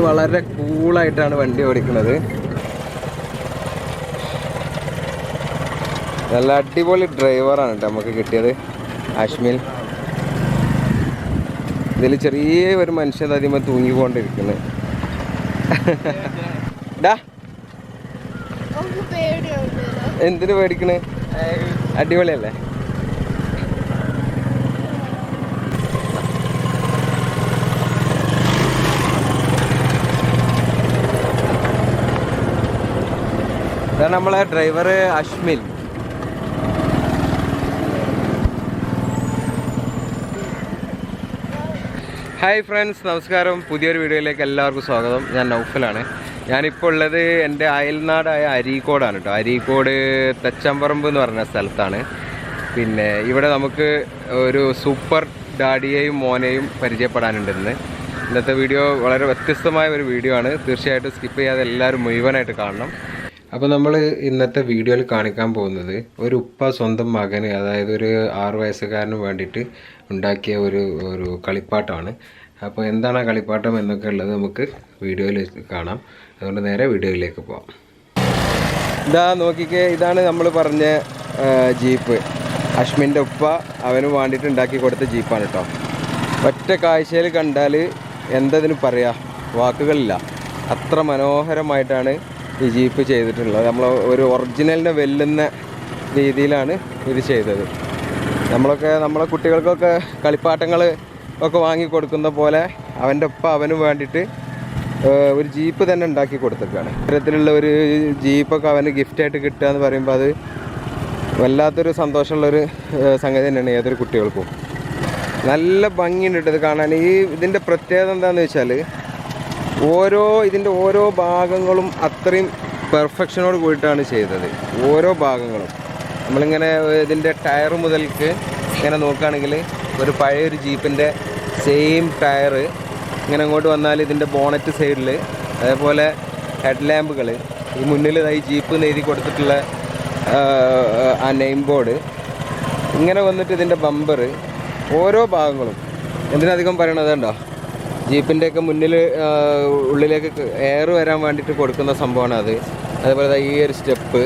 ആൾ വളരെ കൂളായിട്ടാണ് വണ്ടി ഓടിക്കുന്നത്. നല്ല അടിപൊളി ഡ്രൈവറാണ് കേട്ടോ നമുക്ക് കിട്ടിയത് അശ്മിൽ. ഇതിൽ ചെറിയ ഒരു മനുഷ്യൻ അതിമ തൂങ്ങിക്കൊണ്ടിരിക്കുന്നത് ഡാ. എന്തിനു പേടിക്കണേ? അടിപൊളിയല്ലേ? ഇതാണ് നമ്മളെ ഡ്രൈവർ അഷ്മിൽ ഹായ് ഫ്രണ്ട്സ് നമസ്കാരം. പുതിയൊരു വീഡിയോയിലേക്ക് എല്ലാവർക്കും സ്വാഗതം. ഞാൻ നൗഫലാണ്. ഞാനിപ്പോൾ ഉള്ളത് എന്റെ അയൽനാടായ അരീക്കോടാണ് കേട്ടോ അരീക്കോട് തച്ചമ്പറമ്പ് എന്ന് പറഞ്ഞ സ്ഥലത്താണ്. പിന്നെ ഇവിടെ നമുക്ക് ഒരു സൂപ്പർ ഡാഡിയെയും മോനെയും പരിചയപ്പെടാനുണ്ടെന്ന് ഇന്നത്തെ വീഡിയോ വളരെ വ്യത്യസ്തമായ ഒരു വീഡിയോ ആണ്. തീർച്ചയായിട്ടും സ്കിപ്പ് ചെയ്യാതെ എല്ലാവരും മുഴുവനായിട്ട് കാണണം. അപ്പോൾ നമ്മൾ ഇന്നത്തെ വീഡിയോയിൽ കാണിക്കാൻ പോകുന്നത് ഒരു ഉപ്പ സ്വന്തം മകന് അതായത് ഒരു ആറു വയസ്സുകാരന് വേണ്ടിയിട്ട് ഉണ്ടാക്കിയ ഒരു ഒരു കളിപ്പാട്ടമാണ് അപ്പോൾ എന്താണ് ആ കളിപ്പാട്ടം എന്നൊക്കെ ഉള്ളത് നമുക്ക് വീഡിയോയിൽ കാണാം. അതുകൊണ്ട് നേരെ വീഡിയോയിലേക്ക് പോവാം. ഇതാ നോക്കിക്കേ ഇതാണ് നമ്മൾ പറഞ്ഞ ജീപ്പ്. അശ്മിന്റെ ഉപ്പ അവന് വേണ്ടിയിട്ട് ഉണ്ടാക്കി കൊടുത്ത ജീപ്പാണ് കേട്ടോ ഒറ്റ കാഴ്ചയിൽ കണ്ടാൽ എന്തതിന് പറയാ വാക്കുകളില്ല. അത്ര മനോഹരമായിട്ടാണ് ഈ ജീപ്പ് ചെയ്തിട്ടുള്ളത്. നമ്മൾ ഒരു ഒറിജിനലിനെ വെല്ലുന്ന രീതിയിലാണ് ഇത് ചെയ്തത്. നമ്മളൊക്കെ നമ്മളെ കുട്ടികൾക്കൊക്കെ കളിപ്പാട്ടങ്ങൾ ഒക്കെ വാങ്ങി കൊടുക്കുന്ന പോലെ അവന്റെ ഒപ്പം അവന് വേണ്ടിയിട്ട് ഒരു ജീപ്പ് തന്നെ ഉണ്ടാക്കി കൊടുത്തേക്കാണ് ഇത്തരത്തിലുള്ള ഒരു ജീപ്പൊക്കെ അവന് ഗിഫ്റ്റായിട്ട് കിട്ടുക എന്ന് പറയുമ്പോൾ അത് വല്ലാത്തൊരു സന്തോഷമുള്ളൊരു സംഗതി തന്നെയാണ് ഏതൊരു കുട്ടികൾക്കും. നല്ല ഭംഗിയുണ്ട് ഇത് കാണാൻ. ഈ ഇതിന്റെ പ്രത്യേകത എന്താണെന്ന് വെച്ചാൽ ഓരോ ഇതിന്റെ ഓരോ ഭാഗങ്ങളും അത്രയും പെർഫെക്ഷനോട് കൂടിയിട്ടാണ് ചെയ്തത്. ഓരോ ഭാഗങ്ങളും. നമ്മളിങ്ങനെ ഇതിന്റെ ടയർ മുതൽക്ക് ഇങ്ങനെ നോക്കുകയാണെങ്കിൽ ഒരു പഴയ ഒരു ജീപ്പിന്റെ സെയിം ടയർ ഇങ്ങനെ അങ്ങോട്ട് വന്നാൽ ഇതിന്റെ ബോണറ്റ് സൈഡിൽ അതേപോലെ ഹെഡ് ലാമ്പുകൾ ഈ മുന്നിൽ ഈ ജീപ്പ് നേരി കൊടുത്തിട്ടുള്ള ആ, നെയിം ബോർഡ്. ഇങ്ങനെ വന്നിട്ട് ഇതിന്റെ ബമ്പർ ഓരോ ഭാഗങ്ങളും. എന്തിനധികം പറയണത് കണ്ടോ? ജീപ്പിന്റെയൊക്കെ മുന്നിൽ ഉള്ളിലേക്ക് എയർ വരാൻ വേണ്ടിയിട്ട് കൊടുക്കുന്ന സംഭവമാണ് അത്. അതേപോലെ ഈ ഒരു സ്റ്റെപ്പ്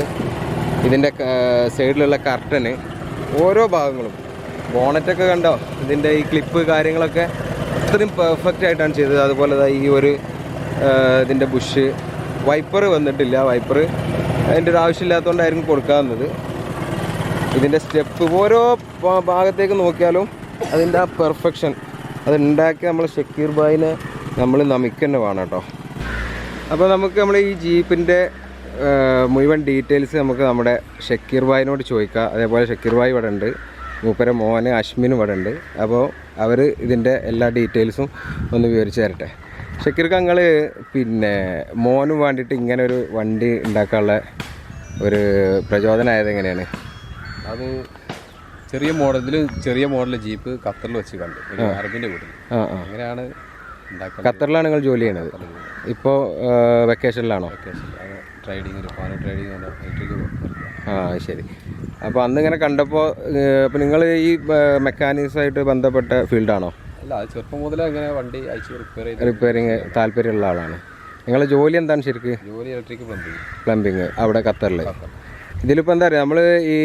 ഇതിന്റെ സൈഡിലുള്ള കർട്ടന് ഓരോ ഭാഗങ്ങളും. ബോണറ്റൊക്കെ കണ്ടോ? ഇതിന്റെ ഈ ക്ലിപ്പ് കാര്യങ്ങളൊക്കെ അത്രയും പെർഫെക്റ്റ് ആയിട്ടാണ് ചെയ്തത്. അതുപോലെ ഈ ഒരു ഇതിന്റെ ബുഷ്. വൈപ്പർ വന്നിട്ടില്ല. വൈപ്പർ അതിന്റെ ഒരു ആവശ്യമില്ലാത്തതുകൊണ്ടായിരിക്കും കൊടുക്കാവുന്നത് ഇതിന്റെ സ്റ്റെപ്പ് ഓരോ ഭാഗത്തേക്ക് നോക്കിയാലും അതിന്റെ ആ പെർഫെക്ഷൻ അത് ഉണ്ടാക്കി നമ്മൾ ഷക്കീർ ബായിനെ നമ്മൾ നമിക്ക് തന്നെ വേണം കേട്ടോ. അപ്പോൾ നമുക്ക് നമ്മൾ ഈ ജീപ്പിന്റെ മുഴുവൻ ഡീറ്റെയിൽസ് നമുക്ക് നമ്മുടെ ഷക്കീർ ബായിനോട് ചോദിക്കാം. അതേപോലെ ഷക്കീർ ബായി ഇവിടെ ഉണ്ട്. മൂപ്പര മോന് അശ്മിനും ഇവിടെ ഉണ്ട്. അപ്പോൾ അവർ ഇതിന്റെ എല്ലാ ഡീറ്റെയിൽസും ഒന്ന് വിവരിച്ച് തരട്ടെ. ഷക്കീർക്ക് ഞങ്ങൾ പിന്നെ മോനും വേണ്ടിയിട്ട് ഇങ്ങനെ ഒരു വണ്ടി ഉണ്ടാക്കാനുള്ള ഒരു പ്രചോദനമായത് എങ്ങനെയാണ്? അത് ചെറിയ മോഡലിൽ ചെറിയ മോഡൽ ജീപ്പ് ഖത്തറിൽ വെച്ച് കണ്ടു. അറബിന്റെ വീട്ടിൽ അങ്ങനെയാണ് ഖത്തറിലാണ് നിങ്ങൾ ജോലി ചെയ്യണത് ഇപ്പോൾ വെക്കേഷനിലാണോ ട്രൈഡിങ് ട്രൈഡിങ് ആ ശരി. അപ്പോൾ അന്ന് ഇങ്ങനെ കണ്ടപ്പോൾ അപ്പോൾ നിങ്ങൾ ഈ മെക്കാനിക്സായിട്ട് ബന്ധപ്പെട്ട ഫീൽഡാണോ? അല്ല ചെറുപ്പം മുതലേ ഇങ്ങനെ വണ്ടി അയച്ച് റിപ്പയർ ചെയ്ത് റിപ്പയറിങ് താല്പര്യമുള്ള ആളാണ്. നിങ്ങളുടെ ജോലി എന്താണ് ശരിക്ക്? ജോലി ഇലക്ട്രിക് പ്ലംബിങ് പ്ലംബിങ് അവിടെ ഖത്തറിൽ ഇതിലിപ്പോൾ എന്താ പറയുക നമ്മൾ ഈ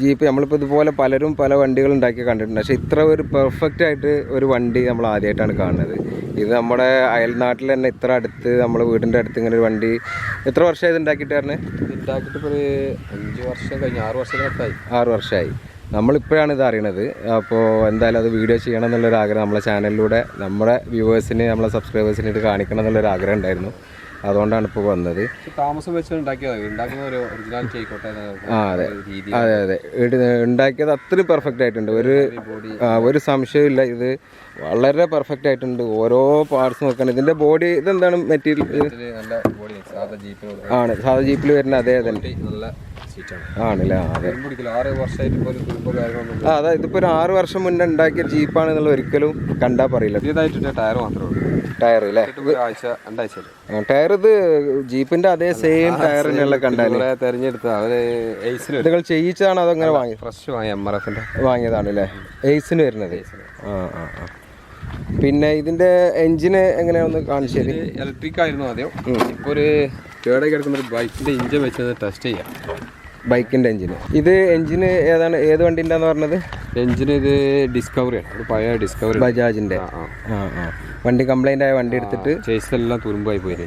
ജീപ്പ് നമ്മളിപ്പോൾ ഇതുപോലെ പലരും പല വണ്ടികൾ ഉണ്ടാക്കി കണ്ടിട്ടുണ്ട്. പക്ഷേ ഇത്ര ഒരു പെർഫെക്റ്റ് ആയിട്ട് ഒരു വണ്ടി നമ്മൾ ആദ്യമായിട്ടാണ് കാണുന്നത്. ഇത് നമ്മുടെ അയൽനാട്ടിൽ തന്നെ ഇത്ര അടുത്ത് നമ്മൾ വീടിന്റെ അടുത്ത് ഇങ്ങനെ ഒരു വണ്ടി എത്ര വർഷമായി ഇത് ഉണ്ടാക്കിയിട്ട് പറഞ്ഞത് ഇത് ഉണ്ടാക്കിയിട്ട് ഇപ്പോൾ ഒരു അഞ്ച് വർഷം കഴിഞ്ഞ് ആറ് വർഷത്തിനകത്തായി. ആറ് വർഷമായി. നമ്മളിപ്പോഴാണ് ഇത് അറിയണത്. അപ്പോൾ എന്തായാലും അത് വീഡിയോ ചെയ്യണം എന്നുള്ളൊരു ആഗ്രഹം നമ്മളെ ചാനലിലൂടെ നമ്മുടെ വ്യൂവേഴ്സിന് നമ്മളെ സബ്സ്ക്രൈബേഴ്സിന് ഇത് കാണിക്കണം എന്നുള്ളൊരു ആഗ്രഹം ഉണ്ടായിരുന്നു. അതുകൊണ്ടാണ് ഇപ്പോൾ വന്നത്. താമസം വെച്ച് ഉണ്ടാക്കിയത്. ആ അതെ. അതെ അതെ. ഉണ്ടാക്കിയത് അത്രയും പെർഫെക്റ്റ് ആയിട്ടുണ്ട്. ഒരു ഒരു സംശയമില്ല ഇത് വളരെ പെർഫെക്റ്റ് ആയിട്ടുണ്ട്. ഓരോ പാർട്സ് നോക്കണം. ഇതിന്റെ ബോഡി ഇതെന്താണ് മെറ്റീരിയൽ ആണ്. സാധാ ജീപ്പിൽ വരുന്ന അതേ തന്നെ. ആണല്ലേ? അതെ. ആ അതെ ഇതിപ്പോൾ ഒരു ആറ് വർഷം മുന്നേ ഉണ്ടാക്കിയ ജീപ്പാണ് എന്നുള്ള ഒരിക്കലും കണ്ടാ പറയില്ല. പുതിയതായിട്ട് ടയർ മാത്രമേ ടയർ അല്ലേ? ടയർ ഇത് ജീപ്പിന്റെ അതേ സെയിം ടയർ തന്നെയുള്ള കണ്ടാൽ. തെരഞ്ഞെടുത്ത അവർ എയ്സിന് നിങ്ങൾ ചെയ്യിച്ചതാണോ അതങ്ങനെ വാങ്ങി ഫ്രഷ് വാങ്ങി എം ആർ എഫിന്റെ വാങ്ങിയതാണ് അല്ലേ എയ്സിന് വരുന്നത്. ആ ആ ആ. പിന്നെ ഇതിന്റെ എഞ്ചിന് എങ്ങനെയാണെന്ന് കാണിച്ചു ഇലക്ട്രിക് ആയിരുന്നു ആദ്യം. ഇപ്പൊ ഒരു കേടായി കിടക്കുന്ന ഒരു ബൈക്കിന്റെ ഇഞ്ചൻ വെച്ചത് ടെസ്റ്റ് ചെയ്യാം. ബൈക്കിന്റെ എഞ്ചിന്. ഇത് എഞ്ചിന് ഏതാണ് ഏത് വണ്ടിന്റെ പറഞ്ഞത്? എഞ്ചിന് ഇത് ഡിസ്കവറിയാണ്. ഒരു പഴയ ഡിസ്കവറി. ബജാജിന്റെ. ആ ആ. ആ വണ്ടി കംപ്ലൈന്റ് ആയ വണ്ടി എടുത്തിട്ട് ചേസ് എല്ലാം തുരുമ്പായി പോയി.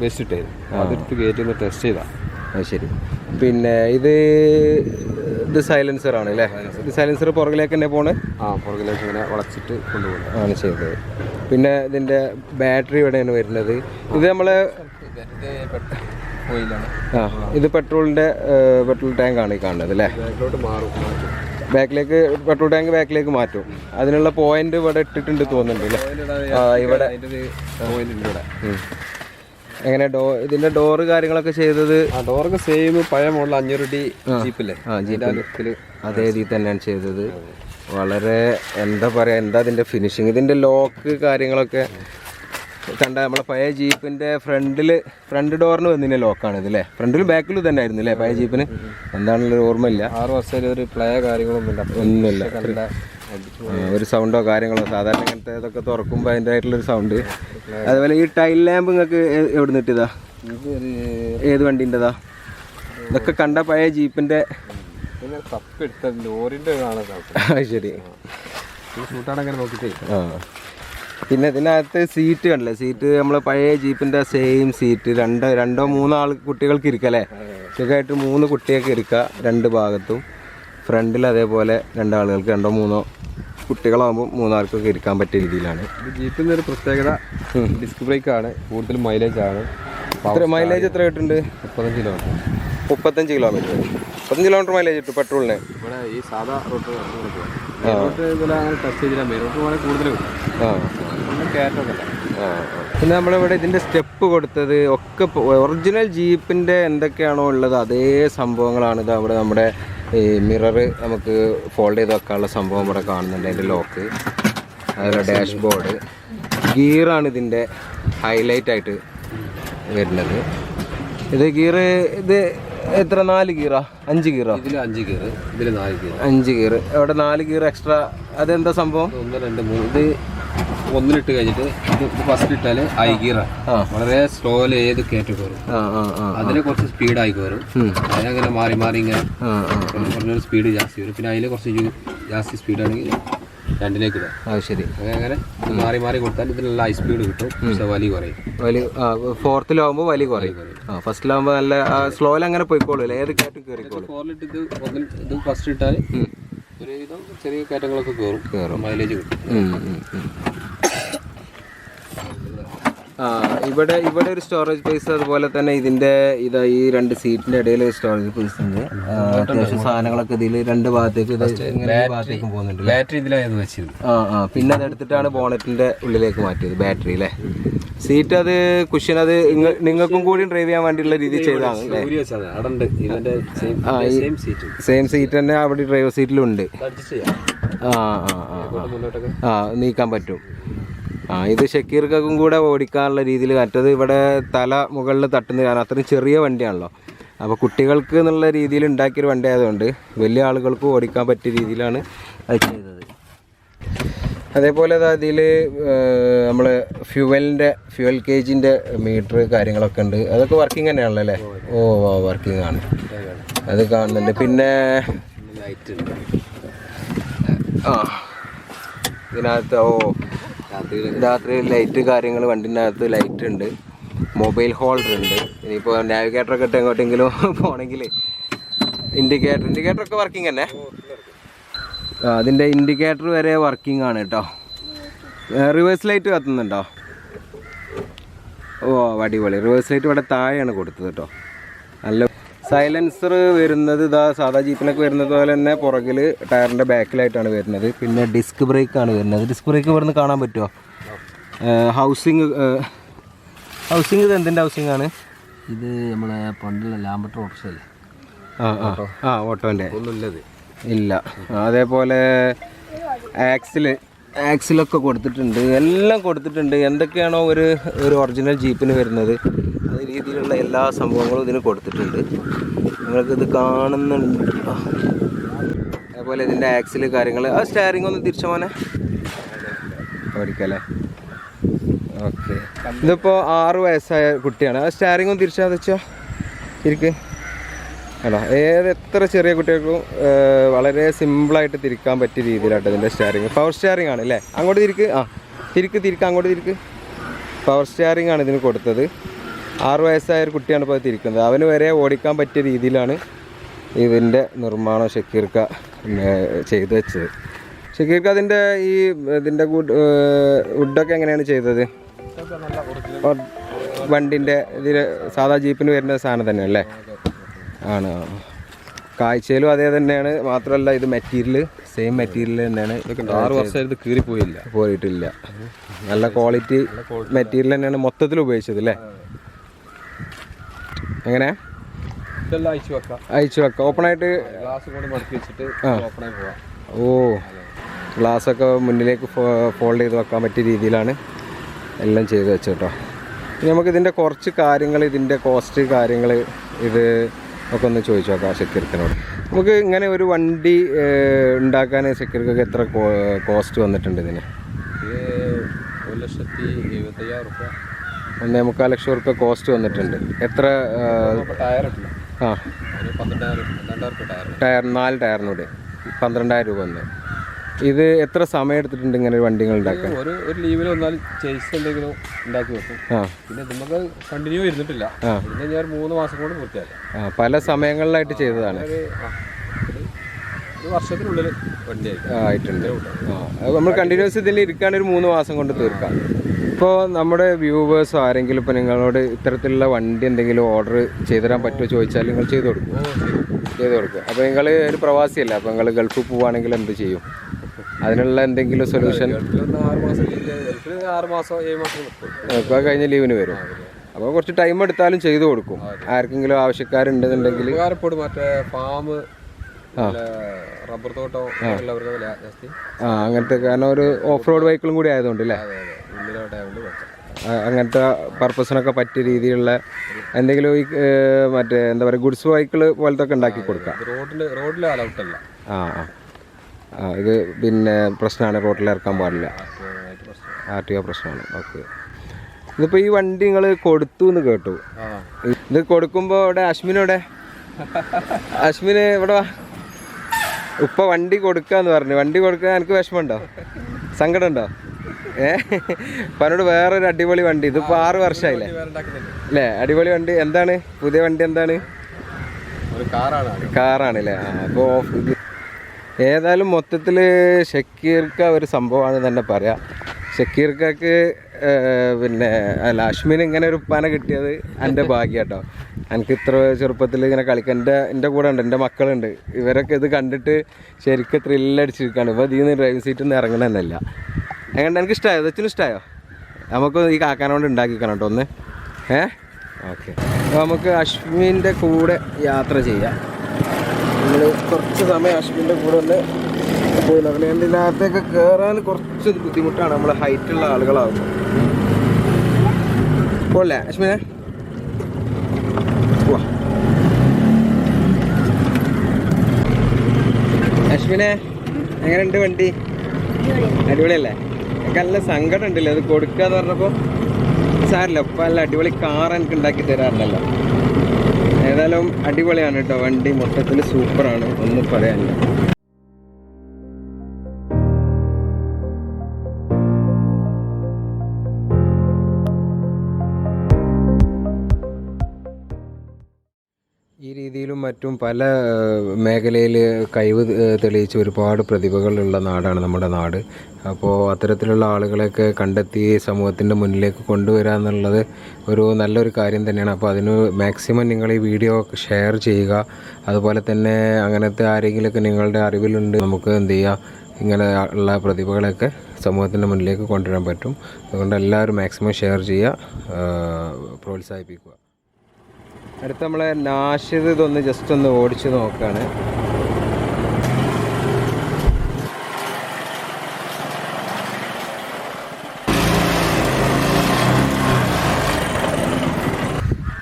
ബെസ്റ്റ് അതെടുത്ത് കയറ്റി ഒന്ന് ടെസ്റ്റ് ചെയ്താ. ശരി. പിന്നെ ഇത് ഇത് സൈലൻസർ ആണ് അല്ലേ? ഇത് സൈലൻസർ പുറകിലേക്ക് തന്നെ പോണ്? ആ പുറകിലേക്ക് ഇങ്ങനെ വളച്ചിട്ട് കൊണ്ടുപോകുന്നത് ആണ് ചെയ്തത്. പിന്നെ ഇതിന്റെ ബാറ്ററി ഇവിടെയാണ് വരുന്നത്. ഇത് നമ്മൾ ആ ഇത് പെട്രോളിന്റെ പെട്രോൾ ടാങ്ക് ആണ് ഈ കാണുന്നത് അല്ലേ? ബാക്കിലേക്ക് പെട്രോൾ ടാങ്ക് ബാക്കിലേക്ക് മാറ്റും. അതിനുള്ള പോയിന്റ് ഇവിടെ ഇട്ടിട്ടുണ്ട് തോന്നുന്നുണ്ട് അല്ലേ? ആ ഇവിടെ. അതിന്റെ ഒരു ഓയിൽ ഉണ്ട് ഇവിടെ. എങ്ങനെ ഡോ ഇതിന്റെ ഡോറ് കാര്യങ്ങളൊക്കെ ചെയ്തത്? ഡോറൊക്കെ സെയിം പഴയ മോഡൽ അഞ്ഞൂറ് ഡി ജീപ്പില്ലേ? ആ അതേ രീതിയിൽ തന്നെയാണ് ചെയ്തത്. വളരെ എന്താ പറയാ എന്താ ഇതിന്റെ ഫിനിഷിങ് ഇതിന്റെ ലോക്ക് കാര്യങ്ങളൊക്കെ കണ്ട നമ്മളെ പഴയ ജീപ്പിന്റെ ഫ്രണ്ടിൽ ഫ്രണ്ട് ഡോറിന് വന്നിന് ലോക്കാണ് ഇതല്ലേ ഫ്രണ്ടിലും ബാക്കിലും തന്നെ ആയിരുന്നു അല്ലേ പഴയ ജീപ്പിന്? എന്താണെന്നുള്ള ഓർമ്മയില്ല. ആറ് വർഷം ഒരു പ്ലേ കാര്യങ്ങളൊന്നും ഇല്ല ഒന്നുമില്ല. ഒരു സൗണ്ടോ കാര്യങ്ങളോ സാധാരണ ഇങ്ങനത്തെ ഇതൊക്കെ തുറക്കുമ്പോൾ അതിന്റെ ആയിട്ടുള്ളൊരു സൗണ്ട് അതുപോലെ ഈ ടൈൽ ലാമ്പ് നിങ്ങൾക്ക് എവിടെ നിന്നിട്ടതാ ഏത് വണ്ടിന്റെതാ ഇതൊക്കെ കണ്ട പഴയ ആണ് ആ, ശരി. നോക്കിട്ടേ. ആ. പിന്നെ ഇതിനകത്ത് സീറ്റ് കണ്ടില്ലേ? സീറ്റ് നമ്മൾ പഴയ ജീപ്പിന്റെ സെയിം സീറ്റ് രണ്ട് രണ്ടോ മൂന്നോ ആൾ കുട്ടികൾക്ക് ഇരിക്കല്ലേ സുഖമായിട്ട് മൂന്ന് കുട്ടികൾക്ക് ഇരിക്കുക രണ്ട് ഭാഗത്തും. ഫ്രണ്ടിൽ അതേപോലെ രണ്ടാളുകൾക്ക് രണ്ടോ മൂന്നോ കുട്ടികളാകുമ്പോൾ മൂന്നാൾക്കൊക്കെ ഇരിക്കാൻ പറ്റിയ രീതിയിലാണ്. ജീപ്പിന്റെ ജീപ്പിന്റെ ഒരു പ്രത്യേകത ഡിസ്ക് ബ്രേക്ക് ആണ്. കൂടുതൽ മൈലേജ് ആണ്. എത്ര മൈലേജ് എത്ര കിട്ടുന്നുണ്ട്? മുപ്പത്തഞ്ച് കിലോമീറ്റർ മുപ്പത്തഞ്ച് കിലോമീറ്റർ മുപ്പത്തഞ്ച് കിലോമീറ്റർ മൈലേജ് കിട്ടും പെട്രോളിന് ഇവിടെ ഈ സാധാ റോട്ട് റോട്ട് ഇതിൽ അങ്ങനെ ടച്ച് ചെയ്തില്ല. മെയിൻ റോട്ട് കൂടുതൽ കിട്ടും. ആ. പിന്നെ നമ്മളിവിടെ ഇതിന്റെ സ്റ്റെപ്പ് കൊടുത്തത് ഒക്കെ ഒറിജിനൽ ജീപ്പിന്റെ എന്തൊക്കെയാണോ ഉള്ളത് അതേ സംഭവങ്ങളാണ് ഇത് അവിടെ നമ്മുടെ ഈ മിററ് നമുക്ക് ഫോൾഡ് ചെയ്ത് വെക്കാനുള്ള സംഭവം ഇവിടെ കാണുന്നുണ്ട് അതിന്റെ ലോക്ക്. അതുപോലെ ഡാഷ് ബോർഡ് ഗിയറാണ് ഇതിന്റെ ഹൈലൈറ്റ് ആയിട്ട് വരുന്നത്. ഇത് ഗിയർ ഇത് എത്ര നാല് ഗിയറാ അഞ്ച് ഗിയറ ഇതിൽ അഞ്ച് ഗിയർ ഇതിൽ നാല് ഗിയർ അഞ്ച് ഗിയർ അവിടെ നാല് ഗിയർ എക്സ്ട്രാ അതെന്താ സംഭവം? ഒന്ന് രണ്ട് മൂന്ന് ഇത് ഒന്നിലിട്ട് കഴിഞ്ഞിട്ട് ഇത് ഫസ്റ്റ് ഇട്ടാൽ ഐ ഗിയറാണ് വളരെ സ്ലോയിൽ ഏത് കയറ്റം കയറും. അതിന് കുറച്ച് സ്പീഡായി കയറും. വരും അതിനങ്ങനെ മാറി മാറി ഇങ്ങനെ കുറഞ്ഞൊരു സ്പീഡ് ജാസ്തി വരും. പിന്നെ അതിൽ കുറച്ച് ജാസ്തി സ്പീഡാണെങ്കിൽ രണ്ടിലേക്ക് ഇടാം. ശരി. അങ്ങനെ മാറി മാറി കൊടുത്താൽ ഇതിനുള്ള ഹൈ സ്പീഡ് കിട്ടും. പക്ഷെ വലി കുറയും. വലി ഫോർത്തിലാവുമ്പോൾ വലി കുറയും. ആ ഫസ്റ്റിലാവുമ്പോൾ നല്ല സ്ലോയിൽ അങ്ങനെ പോയിക്കോളൂ ഏത് കയറ്റം കയറിക്കോളൂ. ഫോറിലിട്ട് ഇത് ഒന്നിൽ ഇത് ഫസ്റ്റ് ഇട്ടാൽ ഒരു വിധം ചെറിയ കയറ്റങ്ങളൊക്കെ കയറും. മൈലേജ് കിട്ടും. ഇവിടെ ഇവിടെ ഒരു സ്റ്റോറേജ് സ്പേസ് അതുപോലെ തന്നെ ഇതിന്റെ ഇതാ ഈ രണ്ട് സീറ്റിന്റെ ഇടയിൽ സ്റ്റോറേജ് സ്പേസ് ഉണ്ട്. അത്യാവശ്യം സാധനങ്ങളൊക്കെ ഇതിൽ രണ്ട് ഭാഗത്തേക്ക് ഭാഗത്തേക്കും പോകുന്നുണ്ട് ബാറ്ററി ഇതിലായിരുന്നു വെച്ചത് ആ ആ പിന്നെ അത് എടുത്തിട്ടാണ് ബോണറ്റിന്റെ ഉള്ളിലേക്ക് മാറ്റിയത് ബാറ്ററി അല്ലേ സീറ്റ് അത് കുഷ്യൻ അത് നിങ്ങൾക്കും കൂടി ഡ്രൈവ് ചെയ്യാൻ വേണ്ടിയുള്ള രീതി ചെയ്തതാണ് സെയിം സീറ്റ് തന്നെ അവിടെ ഡ്രൈവർ സീറ്റിലുണ്ട് ആ ആ. ആ നീക്കാൻ പറ്റും. ആ ഇത് ഷക്കീർക്കും കൂടെ ഓടിക്കാനുള്ള രീതിയിൽ മറ്റത് ഇവിടെ തല മുകളിൽ തട്ടുന്ന കാരണം അത്രയും ചെറിയ വണ്ടിയാണല്ലോ. അപ്പോൾ കുട്ടികൾക്ക് എന്നുള്ള രീതിയിൽ ഉണ്ടാക്കിയൊരു വണ്ടി ആയതുകൊണ്ട് വലിയ ആളുകൾക്ക് ഓടിക്കാൻ പറ്റിയ രീതിയിലാണ് അത് ചെയ്തത്. അതേപോലെ അതിൽ നമ്മൾ ഫ്യുവലിന്റെ ഫ്യുവൽ കേജിന്റെ മീറ്റർ കാര്യങ്ങളൊക്കെ ഉണ്ട്. അതൊക്കെ വർക്കിംഗ് തന്നെയാണല്ലോ അല്ലേ? ഓ വർക്കിംഗ് ആണ്. അത് കാണുന്നുണ്ട്. പിന്നെ ആ ഇതിനകത്ത് ഓ രാത്രി ലൈറ്റ് കാര്യങ്ങൾ വണ്ടിന്റെ അകത്ത് ലൈറ്റ് ഉണ്ട്. മൊബൈൽ ഹോൾഡർ ഉണ്ട്. ഇനിയിപ്പോൾ നാവിഗേറ്റർ ഒക്കെ ഇട്ട് എങ്ങോട്ടെങ്കിലും പോകണമെങ്കിൽ ഇൻഡിക്കേറ്റർ ഒക്കെ വർക്കിംഗ് തന്നെ. അതിന്റെ ഇൻഡിക്കേറ്റർ വരെ വർക്കിംഗ് ആണ് കേട്ടോ റിവേഴ്സ് ലൈറ്റ് കത്തുന്നുണ്ടോ? ഓ അടിപൊളി. റിവേഴ്സ് ലൈറ്റ് ഇവിടെ താഴെയാണ് കൊടുത്തത് കേട്ടോ സൈലൻസർ വരുന്നത് ഇതാ സാധാ ജീപ്പിനൊക്കെ വരുന്നത് പോലെ തന്നെ പുറകിൽ ടയറിന്റെ ബാക്കിലായിട്ടാണ് വരുന്നത്. പിന്നെ ഡിസ്ക് ബ്രേക്ക് ആണ് വരുന്നത്. ഡിസ്ക് ബ്രേക്ക് ഇവിടുന്ന് കാണാൻ പറ്റുമോ ഹൗസിങ് ഹൗസിങ് ഇത് എന്തിന്റെ ഹൗസിങ് ആണ്? ഇത് നമ്മളെ പണ്ടുള്ള ലാമ്പട്ട് ഓട്ടോ ആ ആ ആ ഓട്ടോന്റെ ഒന്നുമില്ലത്. ഇല്ല. അതേപോലെ ആക്സിൽ ആക്സിലൊക്കെ കൊടുത്തിട്ടുണ്ട്. എല്ലാം കൊടുത്തിട്ടുണ്ട്. എന്തൊക്കെയാണോ ഒരു ഒരു ഒറിജിനൽ ജീപ്പിന് വരുന്നത്. രീതിയിലുള്ള എല്ലാ സംഭവങ്ങളും ഇതിന് കൊടുത്തിട്ടുണ്ട്. നിങ്ങൾക്കിത് കാണുന്നുണ്ട് അതുപോലെ ഇതിന്റെ ആക്സിൽ കാര്യങ്ങൾ. ആ സ്റ്റാരിങ് ഒന്ന് തിരിച്ചു പോനെ ഓടിക്കല്ലേ? ഓക്കെ. ഇതിപ്പോൾ ആറ് വയസ്സായ കുട്ടിയാണ്. ആ സ്റ്റാരിങ് ഒന്ന് തിരിച്ചാൽ വെച്ചോ? തിരിക്ക് അല്ല ഏത് എത്ര ചെറിയ കുട്ടികൾക്കും വളരെ സിമ്പിളായിട്ട് തിരിക്കാൻ പറ്റിയ രീതിയിലാട്ടോ ഇതിന്റെ സ്റ്റാരിങ് പവർ സ്റ്റാരിങ് ആണ് അല്ലേ? അങ്ങോട്ട് തിരിക്ക്. ആ തിരിക്ക് തിരിക്ക് അങ്ങോട്ട് തിരിക്ക്. പവർ സ്റ്റാരിങ് ആണ് ഇതിന് കൊടുത്തത്. ആറ് വയസ്സായ ഒരു കുട്ടിയാണ് ഇപ്പോൾ തിരിക്കുന്നത്. അവന് വരെ ഓടിക്കാൻ പറ്റിയ രീതിയിലാണ് ഇതിന്റെ നിർമ്മാണം ഷക്കീർക്ക ചെയ്തു വെച്ചത്. ഷക്കീർക്ക അതിന്റെ ഈ ഇതിന്റെ വുഡ് വുഡൊക്കെ എങ്ങനെയാണ് ചെയ്തത്? വണ്ടിന്റെ ഇതിൽ സാധാ ജീപ്പിന് വരുന്ന സാധനം തന്നെ അല്ലേ? ആണ്. കാഴ്ചയിലും അതേ തന്നെയാണ്. മാത്രമല്ല ഇത് മെറ്റീരിയൽ സെയിം മെറ്റീരിയൽ തന്നെയാണ്. ആറ് വർഷമായിട്ട് കീറിപ്പോയില്ല. പോയിട്ടില്ല. നല്ല ക്വാളിറ്റി മെറ്റീരിയൽ തന്നെയാണ് മൊത്തത്തിൽ ഉപയോഗിച്ചത് അല്ലേ? എങ്ങനെ? ഇതെല്ലാം അയച്ചു വെക്കാം. അയച്ചു വെക്കാം. ഓ ഗ്ലാസ് കൊണ്ട് മടക്കി വെച്ചിട്ട് ഓപ്പണായി പോവാം. ഓ. ഗ്ലാസ്സൊക്കെ മുന്നിലേക്ക് ഫോൾഡ് ചെയ്ത് വെക്കാൻ പറ്റിയ രീതിയിലാണ് എല്ലാം ചെയ്ത് വെച്ചത് കേട്ടോ ഇനി നമുക്ക് ഇതിന്റെ കുറച്ച് കാര്യങ്ങൾ ഇതിന്റെ കോസ്റ്റ് കാര്യങ്ങൾ ഇത് ഒക്കെ ഒന്ന് ചോദിച്ചു നോക്കാം ഷക്കീർക്കനോട് നമുക്ക് ഇങ്ങനെ ഒരു വണ്ടി ഉണ്ടാക്കാൻ സെക്യൂരിക്കൊക്കെ എത്ര കോസ്റ്റ് വന്നിട്ടുണ്ട് ഇതിന്? ഇത് ഒരു ലക്ഷത്തി എഴുപത്തയ്യായിരം റുപ്യ. ഒന്നേ മുക്കാൽ ലക്ഷം റുപ്യ കോസ്റ്റ് വന്നിട്ടുണ്ട്. എത്ര ആ ടയർ നാല് ടയറിനൂടെ പന്ത്രണ്ടായിരം രൂപ വന്നു. ഇത് എത്ര സമയം എടുത്തിട്ടുണ്ട് ഇങ്ങനെ ഒരു വണ്ടികൾ ഉണ്ടാക്കാൻ? ഒരു ഒരു ലീവിൽ വന്നാൽ ചേസ് എന്തെങ്കിലും ഉണ്ടാക്കി വെക്കും. ആ. പിന്നെ നമുക്ക് കണ്ടിന്യൂ ഇരുന്നിട്ടില്ല. പിന്നെ ഞാൻ മൂന്ന് മാസം കൊണ്ട് പൂർത്തിയായി ആ, പല സമയങ്ങളിലായിട്ട് ചെയ്തതാണ്. വർഷത്തിനുള്ളിൽ വണ്ടി ആയിട്ടുണ്ട്. ആ നമ്മൾ കണ്ടിന്യൂസ് ഇതിൽ ഇരിക്കാൻ ഒരു മൂന്ന് മാസം കൊണ്ട് തീർക്കാം. ഇപ്പോൾ നമ്മുടെ വ്യൂവേഴ്സ് ആരെങ്കിലും ഇപ്പോൾ നിങ്ങളോട് ഇത്തരത്തിലുള്ള വണ്ടി എന്തെങ്കിലും ഓർഡർ ചെയ്തു തരാൻ പറ്റുമോ ചോദിച്ചാൽ നിങ്ങൾ ചെയ്തു കൊടുക്കും. ചെയ്തു കൊടുക്കും. അപ്പോൾ നിങ്ങൾ ഒരു പ്രവാസിയല്ല അപ്പോൾ നിങ്ങൾ ഗൾഫിൽ പോവുകയാണെങ്കിൽ എന്ത് ചെയ്യും? അതിനുള്ള എന്തെങ്കിലും സൊല്യൂഷൻ ഇപ്പോൾ കഴിഞ്ഞ ലീവിന് വരും. അപ്പോൾ കുറച്ച് ടൈം എടുത്താലും ചെയ്തു കൊടുക്കും. ആർക്കെങ്കിലും ആവശ്യക്കാരുണ്ടെന്നുണ്ടെങ്കിൽ. മറ്റേ ഫാം റബ്ബർ തോട്ടം ആ. അങ്ങനത്തെ കാരണം ഒരു ഓഫ് റോഡ് ബൈക്കിളും കൂടി ആയതുകൊണ്ട് അല്ലേ അങ്ങനത്തെ പർപ്പസിനൊക്കെ പറ്റിയ രീതിയിലുള്ള എന്തെങ്കിലും ഈ മറ്റേ എന്താ പറയുക ഗുഡ്സ് വെഹിക്കിൾ പോലത്തെ ഒക്കെ ഉണ്ടാക്കി കൊടുക്കാം. റോഡിൽ റോഡിൽ അലൗട്ടല്ല ആ ആ. ഇത് പിന്നെ പ്രശ്നമാണ് റോഡിൽ ഇറക്കാൻ പാടില്ല. ആർ ടി ഒ പ്രശ്നമാണ്. ഓക്കെ. ഇതിപ്പോൾ ഈ വണ്ടി നിങ്ങൾ കൊടുത്തു എന്ന് കേട്ടു. ഇത് കൊടുക്കുമ്പോൾ ഇവിടെ അശ്മിനോടെ അശ്മിന് ഇവിടെ വാ. ഉപ്പ വണ്ടി കൊടുക്കാന്ന് പറഞ്ഞു. വണ്ടി കൊടുക്കാൻ എനിക്ക് വിഷമമുണ്ടോ? സങ്കടമുണ്ടോ? പനോട് വേറൊരു അടിപൊളി വണ്ടി. ഇതിപ്പോൾ ആറ് വർഷമായില്ലേ അല്ലേ അടിപൊളി വണ്ടി. എന്താണ്? പുതിയ വണ്ടി എന്താണ്? കാറാണ് അല്ലേ അപ്പോൾ ഏതായാലും മൊത്തത്തിൽ ഷക്കീർക്ക ഒരു സംഭവമാണ് തന്നെ പറയാം. ഷക്കീർക്കക്ക് പിന്നെ അല്ല അശ്മിന് ഇങ്ങനെ ഒരു പന കിട്ടിയത് എന്റെ ഭാഗ്യം കേട്ടോ എനിക്ക് ഇത്ര ചെറുപ്പത്തിൽ ഇങ്ങനെ കളിക്കാൻ എന്റെ എന്റെ കൂടെ ഉണ്ട് എന്റെ മക്കളുണ്ട്. ഇവരൊക്കെ ഇത് കണ്ടിട്ട് ശരിക്കും ത്രില്ലടിച്ചിരിക്കുകയാണ് ഇപ്പോൾ ഇതിൽ നിന്ന് ഡ്രൈവിംഗ് സീറ്റിൽ നിന്ന് ഇറങ്ങണമെന്നല്ല എങ്ങനെ എനിക്ക് ഇഷ്ടമായോ അച്ഛനും ഇഷ്ടമായോ നമുക്ക് ഈ കാക്കാനോണ്ട് ഉണ്ടാക്കിക്കണം കേട്ടോ ഒന്ന്. ഏ? ഓക്കെ. അപ്പോൾ നമുക്ക് അശ്വിന്റെ കൂടെ യാത്ര ചെയ്യാം. നമ്മൾ കുറച്ച് സമയം അശ്വിന്റെ കൂടെ ഒന്ന് പോയി നോക്കണം എന്റെ ഇതിനകത്തേക്ക് കയറാൻ കുറച്ച് ബുദ്ധിമുട്ടാണ്. നമ്മൾ ഹൈറ്റുള്ള ആളുകളാകുമ്പോൾ പോലെ അശ്വിനെ? അശ്വിനെ എങ്ങനെയുണ്ട് വണ്ടി? അടിപൊളിയല്ലേ? നല്ല സങ്കടം ഉണ്ടല്ലേ. അത് കൊടുക്കുക എന്ന് പറഞ്ഞപ്പോൾ സാറില്ല ഇപ്പം നല്ല അടിപൊളി കാർ എനിക്ക് ഉണ്ടാക്കി തരാറുണ്ടല്ലോ. ഏതായാലും അടിപൊളിയാണ് കേട്ടോ വണ്ടി മൊത്തത്തിൽ സൂപ്പറാണ്. ഒന്നും പറയാനില്ല. ഈ രീതിയിലും മറ്റും പല മേഖലയിൽ കഴിവ് തെളിയിച്ച ഒരുപാട് പ്രതിഭകളുള്ള നാടാണ് നമ്മുടെ നാട്. അപ്പോൾ അത്തരത്തിലുള്ള ആളുകളെയൊക്കെ കണ്ടെത്തി സമൂഹത്തിന്റെ മുന്നിലേക്ക് കൊണ്ടുവരിക എന്നുള്ളത് ഒരു നല്ലൊരു കാര്യം തന്നെയാണ്. അപ്പോൾ അതിന് മാക്സിമം നിങ്ങൾ ഈ വീഡിയോ ഷെയർ ചെയ്യുക. അതുപോലെ തന്നെ അങ്ങനത്തെ ആരെങ്കിലുമൊക്കെ നിങ്ങളുടെ അറിവിലുണ്ട് നമുക്ക് എന്ത് ചെയ്യുക ഇങ്ങനെ ഉള്ള പ്രതിഭകളെയൊക്കെ സമൂഹത്തിന്റെ മുന്നിലേക്ക് കൊണ്ടുവരാൻ പറ്റും. അതുകൊണ്ട് എല്ലാവരും മാക്സിമം ഷെയർ ചെയ്യുക പ്രോത്സാഹിപ്പിക്കുക. അടുത്ത നമ്മളെ നാശിത് ഇതൊന്ന് ജസ്റ്റ് ഒന്ന് ഓടിച്ച് നോക്കാണ്.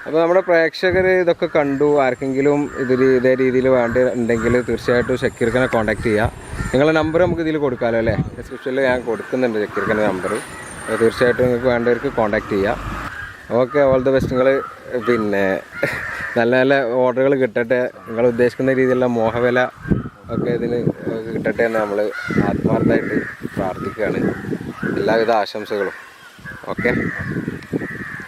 അപ്പോൾ നമ്മുടെ പ്രേക്ഷകർ ഇതൊക്കെ കണ്ടു. ആർക്കെങ്കിലും ഇതിൽ ഇതേ രീതിയിൽ വേണ്ട ഉണ്ടെങ്കിൽ തീർച്ചയായിട്ടും ഷക്കീർഖനെ കോൺടാക്ട് ചെയ്യുക നിങ്ങളുടെ നമ്പർ നമുക്ക് ഇതിൽ കൊടുക്കാമല്ലോ അല്ലേ? ഡിസ്ക്രിപ്ഷനിൽ ഞാൻ കൊടുക്കുന്നുണ്ട് ഷക്കീർഖന്റെ നമ്പർ തീർച്ചയായിട്ടും നിങ്ങൾക്ക് വേണ്ടവർക്ക് കോൺടാക്ട് ചെയ്യാം. ഓക്കെ ഓൾ ദി ബെസ്റ്റ് നിങ്ങൾ പിന്നെ നല്ല നല്ല ഓർഡറുകൾ കിട്ടട്ടെ. നിങ്ങൾ ഉദ്ദേശിക്കുന്ന രീതിയിലുള്ള മോഹവില ഒക്കെ ഇതിന് കിട്ടട്ടെ എന്ന് നമ്മൾ ആത്മാർത്ഥമായിട്ട് പ്രാർത്ഥിക്കുകയാണ്. എല്ലാവിധ ആശംസകളും. ഓക്കെ